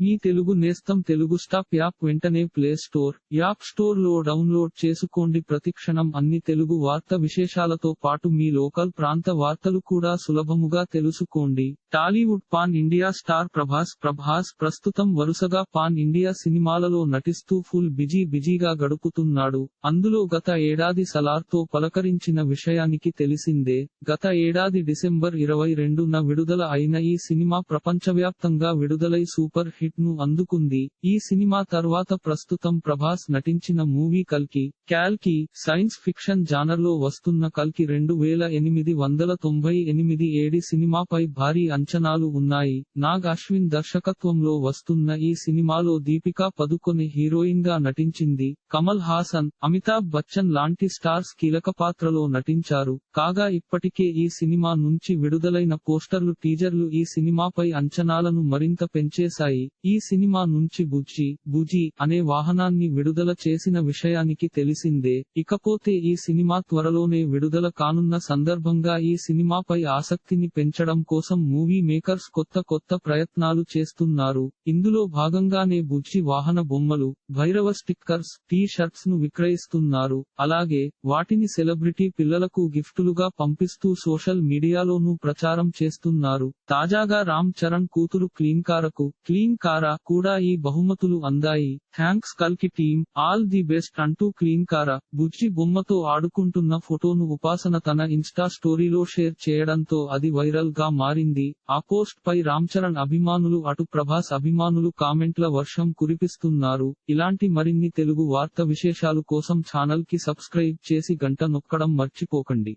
మీ తెలుగు నేస్తం Telugu stop app వెంటనే play store app స్టోర్లో డౌన్లోడ్ చేసుకోండి. ప్రతిక్షణం అన్ని తెలుగు వార్త విశేషాలతో పాటు మీ లోకల్ ప్రాంత వార్తలు కూడా సులభముగా తెలుసుకోండి. Tollywood pan India star Prabhas Prabhas ప్రస్తుతం వరుసగా పాన్ ఇండియా సినిమాలలో నటిస్తూ ఫుల్ బిజీ బిజీగా గడుపుతున్నాడు. అందులో గత ఏడాది సలార్తో పలకరించిన విషయానికి తెలిసిందే గత ఏడాది డిసెంబర్ ఇరవై రెండున విడుదల అయిన ఈ సినిమా ప్రపంచవ్యాప్తంగా విడుదలై సూపర్ హిట్ ను అందుకుంది. ఈ సినిమా తర్వాత ప్రస్తుతం ప్రభాస్ నటించిన మూవీ కల్కి క్యాల్కి సైన్స్ ఫిక్షన్ జానర్లో వస్తున్న కల్కి రెండు వేల ఎనిమిది వందల తొంభై ఎనిమిది ఏడి సినిమాపై భారీ అంచనాలు ఉన్నాయి. నాగ్ అశ్విన్ దర్శకత్వంలో వస్తున్న ఈ సినిమాలో దీపికా పదుకొనే హీరోయిన్గా నటించింది కమల్ హాసన్ అమితాబ్ బచ్చన్ లాంటి స్టార్స్ కీలక పాత్రలో నటించారు. కాగా ఇప్పటికే ఈ సినిమా నుంచి విడుదలైన పోస్టర్లు టీజర్లు ఈ సినిమాపై అంచనాలను మరింత పెంచేశాయి. ఈ సినిమా నుంచి బుజ్జి బుజి అనే వాహనాన్ని విడుదల చేసిన విషయానికి తెలిసిందే. ఇకపోతే ఈ సినిమా త్వరలోనే విడుదల కానున్న సందర్భంగా ఈ సినిమాపై ఆసక్తిని పెంచడం కోసం మూవీ మేకర్స్ కొత్త కొత్త ప్రయత్నాలు చేస్తున్నారు. ఇందులో భాగంగానే బుజ్జి వాహన బొమ్మలు భైరవ స్టిక్కర్స్ టీ షర్ట్స్ను విక్రయిస్తున్నారు. అలాగే వాటిని సెలబ్రిటీ పిల్లలకు గిఫ్టులుగా పంపిస్తూ సోషల్ మీడియాలోనూ ప్రచారం చేస్తున్నారు. తాజాగా రామ్ చరణ్ కూతురు క్లీన్ కారకు క్లీన్ కారా కూడా ఈ బహుమతులు అందాయి. థ్యాంక్స్ కల్కి టీమ్ ఆల్ ది బెస్ట్ అంటూ క్లీన్ కారా బుజ్జి బొమ్మతో ఆడుకుంటున్న ఫోటోను ఉపాసన తన ఇన్స్టా స్టోరీలో షేర్ చేయడంతో అది వైరల్గా మారింది. ఆ పోస్ట్ పై రామ్ చరణ్ అభిమానులు అటు ప్రభాస్ అభిమానులు కామెంట్ల వర్షం కురిపిస్తున్నారు. ఇలాంటి మరిన్ని తెలుగు వార్త విశేషాలు కోసం ఛానల్కి సబ్స్క్రైబ్ చేసి గంట నొక్కడం మర్చిపోకండి.